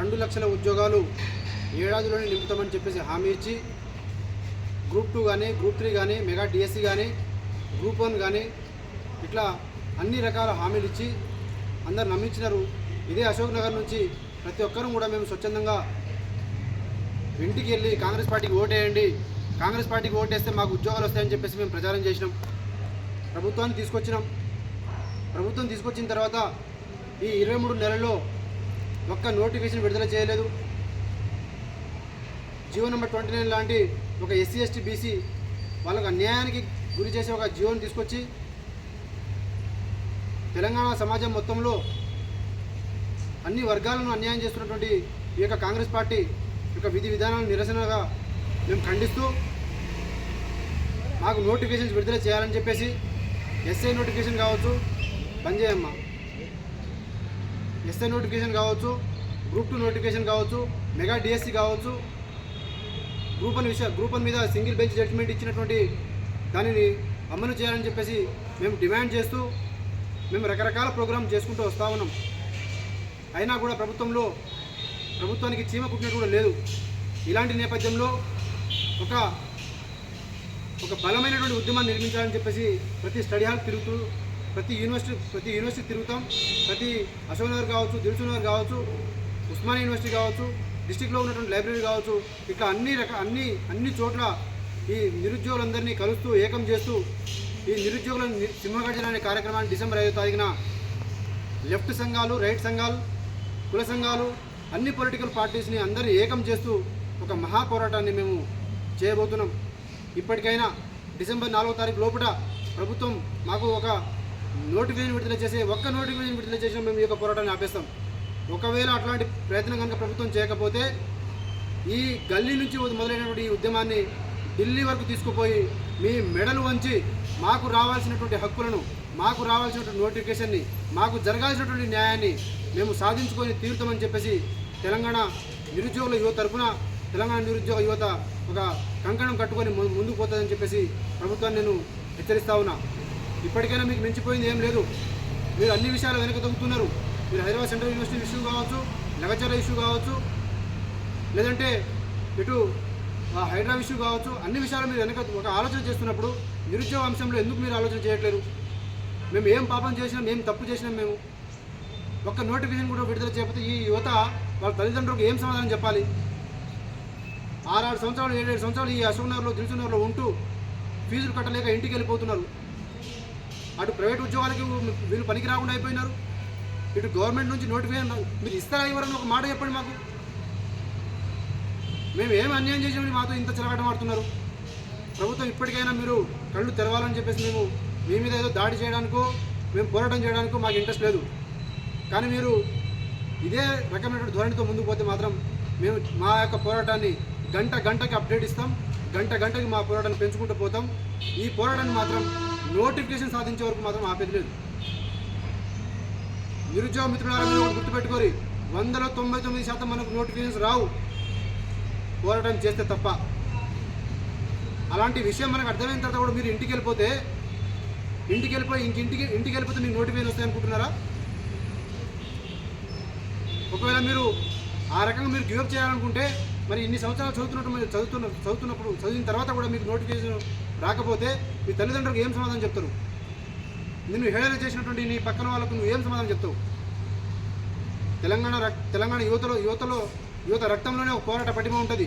రెండు లక్షల ఉద్యోగాలు ఏడాదిలోనే నింపుతామని చెప్పేసి హామీ ఇచ్చి గ్రూప్ టూ కానీ గ్రూప్ త్రీ కానీ మెగా డిఎస్సి కానీ గ్రూప్ వన్ కానీ ఇట్లా అన్ని రకాల హామీలు ఇచ్చి అందరు నమ్మించినారు. ఇదే అశోక్ నగర్ నుంచి ప్రతి ఒక్కరూ కూడా మేము స్వచ్ఛందంగా ఇంటికి వెళ్ళి కాంగ్రెస్ పార్టీకి ఓటేయండి. కాంగ్రెస్ పార్టీకి ఓటేస్తే మాకు ఉద్యోగాలు వస్తాయని చెప్పేసి మేము ప్రచారం చేసినాం. ప్రభుత్వాన్ని తీసుకొచ్చినాం. ప్రభుత్వం తీసుకొచ్చిన తర్వాత ఈ ఇరవై మూడు నెలల్లో ఒక్క నోటిఫికేషన్ విడుదల చేయలేదు. జియో నెంబర్ ట్వంటీ నైన్ లాంటి ఒక ఎస్సీ ఎస్టీ బీసీ వాళ్ళకు అన్యాయానికి గురి చేసే ఒక జియోని తీసుకొచ్చి తెలంగాణ సమాజం మొత్తంలో అన్ని వర్గాలను అన్యాయం చేస్తున్నటువంటి ఈ యొక్క కాంగ్రెస్ పార్టీ యొక్క విధి విధానాలను నిరసనగా మేము ఖండిస్తూ మాకు నోటిఫికేషన్స్ విడుదల చేయాలని చెప్పేసి ఎస్ఐ నోటిఫికేషన్ కావచ్చు. పనిచేయమ్మా ఎస్ఐ నోటిఫికేషన్ కావచ్చు గ్రూప్ టూ నోటిఫికేషన్ కావచ్చు మెగా డిఎస్సి కావచ్చు. గ్రూప్ వన్ విషయ గ్రూప్ వన్ మీద సింగిల్ బెంచ్ జడ్జిమెంట్ ఇచ్చినటువంటి దానిని అమలు చేయాలని చెప్పేసి మేము డిమాండ్ చేస్తూ మేము రకరకాల ప్రోగ్రామ్ చేసుకుంటూ వస్తూ ఉన్నాం. అయినా కూడా ప్రభుత్వంలో ప్రభుత్వానికి చీమ కుట్టినట్టు కూడా లేదు. ఇలాంటి నేపథ్యంలో ఒక ఒక బలమైనటువంటి ఉద్యమాన్ని నిర్మించాలని చెప్పేసి ప్రతి స్టడీ హాల్ తిరుగుతూ ప్రతి యూనివర్సిటీ ప్రతి యూనివర్సిటీ తిరుగుతాం. ప్రతి అశోక్ నగర్ కావచ్చు దిల్సు నగర్ కావచ్చు ఉస్మానియా యూనివర్సిటీ కావచ్చు డిస్టిక్లో ఉన్నటువంటి లైబ్రరీ కావచ్చు ఇట్లా అన్ని రక అన్ని అన్ని చోట్ల ఈ నిరుద్యోగులందరినీ కలుస్తూ ఏకం చేస్తూ ఈ నిరుద్యోగుల సింహగర్జన అనే కార్యక్రమాన్ని డిసెంబర్ ఐదో తారీఖున లెఫ్ట్ సంఘాలు రైట్ సంఘాలు కుల సంఘాలు అన్ని పొలిటికల్ పార్టీస్ని అందరినీ ఏకం చేస్తూ ఒక మహా పోరాటాన్ని మేము చేయబోతున్నాం. ఇప్పటికైనా డిసెంబర్ నాలుగో తారీఖు లోపల ప్రభుత్వం మాకు ఒక నోటిఫికేషన్ విడుదల చేసే ఒక్క నోటిఫికేషన్ విడుదల చేసిన మేము ఈ యొక్క పోరాటాన్ని ఆపేస్తాం. ఒకవేళ అట్లాంటి ప్రయత్నం కనుక ప్రభుత్వం చేయకపోతే ఈ గల్లీ నుంచి మొదలైనటువంటి ఈ ఉద్యమాన్ని ఢిల్లీ వరకు తీసుకుపోయి మీ మెడలు వంచి మాకు రావాల్సినటువంటి హక్కులను మాకు రావాల్సినటువంటి నోటిఫికేషన్ని మాకు జరగాల్సినటువంటి న్యాయాన్ని మేము సాధించుకొని తీరుతామని చెప్పేసి తెలంగాణ నిరుద్యోగుల యువత తరఫున తెలంగాణ నిరుద్యోగ యువత ఒక కంకణం కట్టుకొని ముందుకు పోతుందని చెప్పేసి ప్రభుత్వాన్ని నేను హెచ్చరిస్తా ఉన్నా. ఇప్పటికైనా మీకు మించిపోయింది ఏం లేదు. మీరు అన్ని విషయాలు వెనక తగ్గుతున్నారు మీరు హైదరాబాద్ సెంట్రల్ యూనివర్సిటీ ఇష్యూ కావచ్చు లగచర్ల ఇష్యూ కావచ్చు లేదంటే ఇటు ఆ హైడ్రా ఇష్యూ కావచ్చు అన్ని విషయాలు మీరు వెనక ఒక ఆలోచన చేస్తున్నప్పుడు నిరుద్యోగ అంశంలో ఎందుకు మీరు ఆలోచన చేయట్లేరు? మేము ఏం పాపం చేసినాం ఏం తప్పు చేసినాం మేము? ఒక్క నోటిఫికేషన్ కూడా విడుదల చేయకపోతే ఈ యువత వాళ్ళ తల్లిదండ్రులకు ఏం సమాధానం చెప్పాలి? ఆరు సంవత్సరాలు ఏడేడు సంవత్సరాలు ఈ అశోక్నగర్లో దిల్సునగర్లో ఉంటూ ఫీజులు కట్టలేక ఇంటికి వెళ్ళిపోతున్నారు. అటు ప్రైవేట్ ఉద్యోగాలకి వీళ్ళు పనికి రాకుండా అయిపోయినారు. ఇటు గవర్నమెంట్ నుంచి నోటిఫికేషన్ మీరు ఇస్తారా ఇవ్వరని ఒక మాట చెప్పండి మాకు. మేము ఏం అన్యాయం చేసామని మాతో ఇంత చిలకటం ఆడుతున్నారు. ప్రభుత్వం ఇప్పటికైనా మీరు కళ్ళు తెరవాలని చెప్పేసి మేము మీ మీద ఏదో దాడి చేయడానికో మేము పోరాటం చేయడానికో మాకు ఇంట్రెస్ట్ లేదు. కానీ మీరు ఇదే రకమైనటువంటి ధోరణితో ముందుకు పోతే మాత్రం మేము మా యొక్క పోరాటాన్ని గంట గంటకి అప్డేట్ ఇస్తాం. గంట గంటకి మా పోరాటాన్ని పెంచుకుంటూ పోతాం. ఈ పోరాటాన్ని మాత్రం నోటిఫికేషన్ సాధించే వరకు మాత్రం ఆపేది లేదు. నిరుద్యోగ మిత్రులారా మీరు గుర్తుపెట్టుకోరి వందల తొంభై తొమ్మిది శాతం మనకు నోటిఫికేషన్స్ రావు. పోరాటం చేస్తే తప్ప. అలాంటి విషయం మనకు అర్థమైన తర్వాత కూడా మీరు ఇంటికి వెళ్ళిపోతే ఇంటికి వెళ్ళిపోయి ఇంక ఇంటికి ఇంటికి వెళ్ళిపోతే మీకు నోటిఫికేషన్ వస్తాయి అనుకుంటున్నారా ఒకవేళ మీరు ఆ రకంగా మీరు గివప్ చేయాలనుకుంటే మరి ఇన్ని సంవత్సరాలు చదువుతున్నట్టు మీరు చదువుతున్న చదువుతున్నప్పుడు చదివిన తర్వాత కూడా మీకు నోటిఫికేషన్ రాకపోతే మీ తల్లిదండ్రులకు ఏం సమాధానం చెప్తారు? నిన్ను హేళన చేసినటువంటి నీ పక్కన వాళ్ళకు నువ్వు ఏం సమాధానం చెప్తావు? తెలంగాణ తెలంగాణ యువతలో యువతలో యువత రక్తంలోనే ఒక పోరాట పటిమ ఉంటుంది.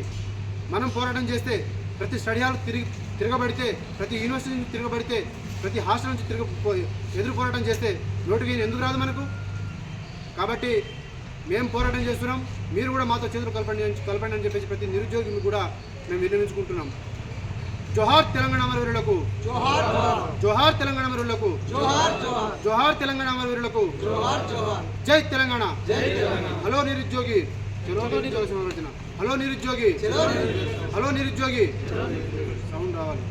మనం పోరాటం చేస్తే ప్రతి స్టడీ హాల్ తిరిగి తిరగబడితే ప్రతి యూనివర్సిటీ నుంచి తిరగబడితే ప్రతి హాస్టల్ నుంచి తిరగ ఎదురు పోరాటం చేస్తే నోటిఫికేషన్ ఎందుకు రాదు మనకు? కాబట్టి మేము పోరాటం చేస్తున్నాం. మీరు కూడా మాతో చేతులు కలపండి కలపండి అని చెప్పేసి ప్రతి నిరుద్యోగిని కూడా మేము విన్నవించుకుంటున్నాం. జోహార్ తెలంగాణ అమరవీరులకు. జోహార్ తెలంగాణ అమరవీరులకు. జోహార్ తెలంగాణ అమరవీరులకు. జై తెలంగాణ. హలో నిరుద్యోగి. హలో నిరుద్యోగి. హలో నిరుద్యోగి. సౌండ్ రావాలి.